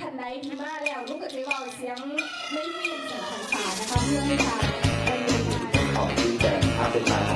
ทันใดที่มาแล้วลูกก็จะเบาเสียงไม่มีสัมผัสนะคะเพื่อให้ตาเป็นไปได้ขอบคุณแต่ถ้าเป็นมา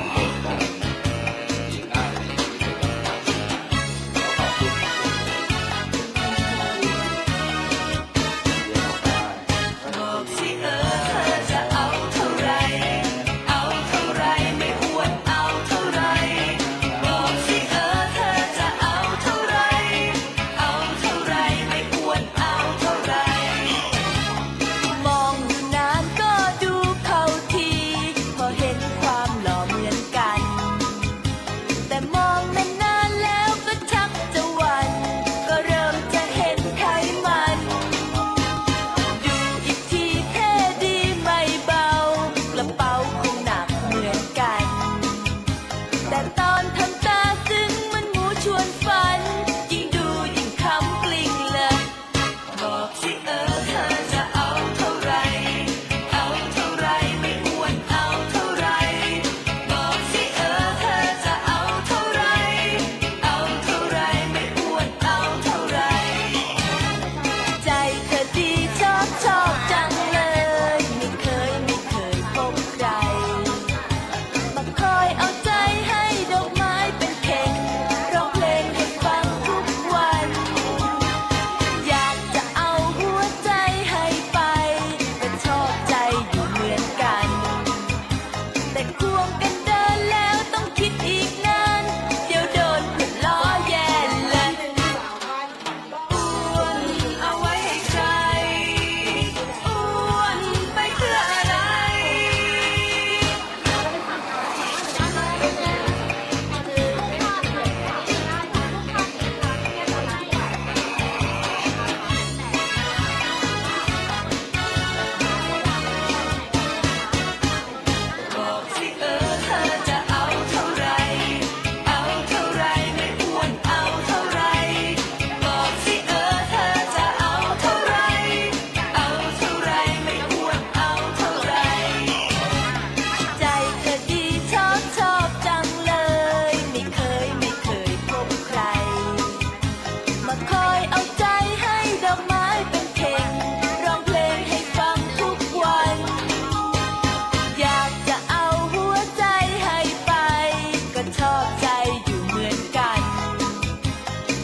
ใจอยู่เหมือนกัน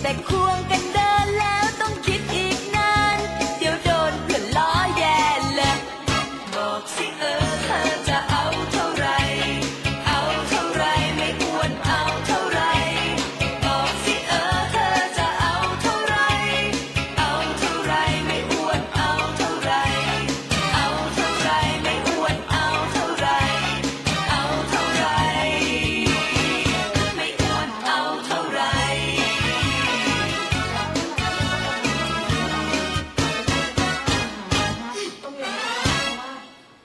แต่ควงกัน